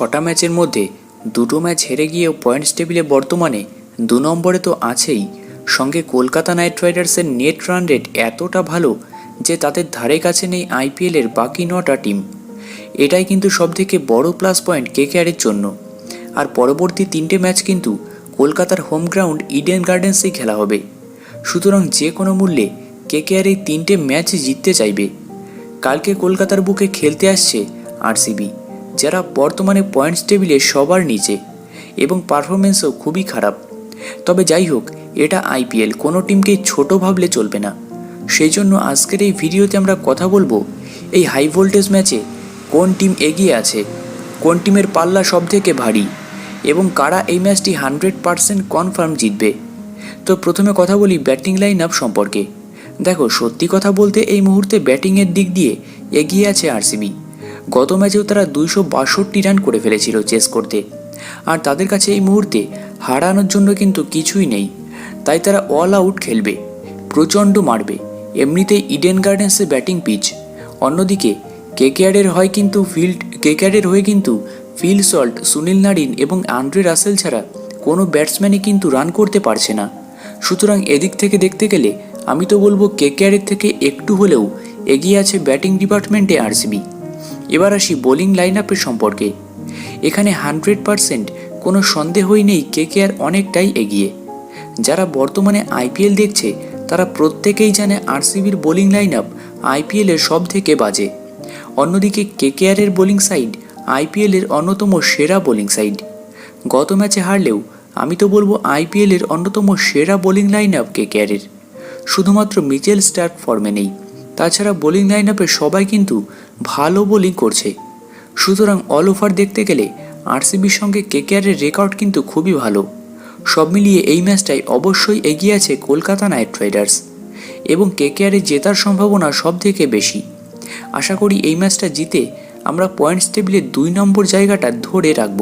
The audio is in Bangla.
ছটা ম্যাচের মধ্যে দুটো ম্যাচ হেরে গিয়েও পয়েন্টস টেবিলে বর্তমানে দু নম্বরে তো আছেই। সঙ্গে কলকাতা নাইট রাইডার্সের নেট রান রেট এতটা ভালো যে তাদের ধারে কাছে নেই আইপিএলের বাকি নটা টিম। এটাই কিন্তু সবথেকে বড় প্লাস পয়েন্ট কে কেকেআরের জন্য। আর পরবর্তী তিনটে ম্যাচ কিন্তু কলকাতার হোম গ্রাউন্ড ইডেন গার্ডেন্সেই খেলা হবে। সুতরাং যে কোনো মূল্যে কে কেকেআর এই তিনটে ম্যাচ জিততে চাইবে। কালকে কলকাতার বুকে খেলতে আসছে আরসিবি। যারা বর্তমানে পয়েন্টস টেবিলে সবার নিচে এবং পারফরমেন্সও খুবই খারাপ। তবে যাই হোক, এটা আইপিএল কোনো টিমকেই ছোট ভাবলে চলবে না। সেই জন্য আজকের এই ভিডিওতে আমরা কথা বলব এই হাই ভোল্টেজ ম্যাচে কোন টিম এগিয়ে আছে, কোন টিমের পাল্লা সবথেকে ভারী এবং কারা এই ম্যাচটি হান্ড্রেড পারসেন্ট কনফার্ম জিতবে। তো প্রথমে কথা বলি ব্যাটিং লাইন আপ সম্পর্কে। দেখো, সত্যি কথা বলতে এই মুহূর্তে ব্যাটিংয়ের দিক দিয়ে এগিয়ে আছে আরসিবি গত ম্যাচেও তারা দুইশো বাষট্টি রান করে ফেলেছিল চেস করতে। আর তাদের কাছে এই মুহূর্তে হারানোর জন্য কিন্তু কিছুই নেই। তাই তারা অল আউট খেলবে, প্রচণ্ড মারবে। এমনিতেই ইডেন গার্ডেন্সে ব্যাটিং পিচ অন্যদিকে কেকেআরের হয় কিন্তু ফিল্ড কেকেআরের হয়ে কিন্তু ফিল সল্ট সুনীল নারিন এবং আন্দ্রে রাসেল ছাড়া কোনো ব্যাটসম্যানই কিন্তু রান করতে পারছে না। সুতরাং এদিক থেকে দেখতে গেলে আমি তো বলব কেকেআরের থেকে একটু হলেও এগিয়ে আছে ব্যাটিং ডিপার্টমেন্টে আরসিবি এবার আসি বোলিং লাইন আপের সম্পর্কে। এখানে হান্ড্রেড পারসেন্ট কোনো সন্দেহই নেই কেকেআর অনেকটাই এগিয়ে। যারা বর্তমানে আইপিএল দেখছে, তারা প্রত্যেকেই জানে আরসিবির বোলিং লাইন আপ আইপিএলের সব থেকে বাজে। অন্যদিকে কেকেআরের বোলিং সাইড আইপিএলের অন্যতম সেরা বোলিং সাইড গত ম্যাচে হারলেও আমি তো বলব আইপিএলের অন্যতম সেরা বোলিং লাইন আপ কেকেআরের শুধুমাত্র মিচেল স্টার্ক ফর্মে নেই। তাছাড়া বোলিং লাইন আপে সবাই কিন্তু ভালো বোলিং করছে। সুতরাং অল ওভার দেখতে গেলে আরসিবির সঙ্গে কেকেআরের রেকর্ড কিন্তু খুবই ভালো। সব মিলিয়ে এই ম্যাচটাই অবশ্যই এগিয়ে আছে কলকাতা নাইট রাইডার্স এবং কেকেআরের জেতার সম্ভাবনা সব থেকে বেশি। আশা করি এই ম্যাচটা জিতে আমরা পয়েন্টস টেবিলে দুই নম্বর জায়গাটা ধরে রাখব।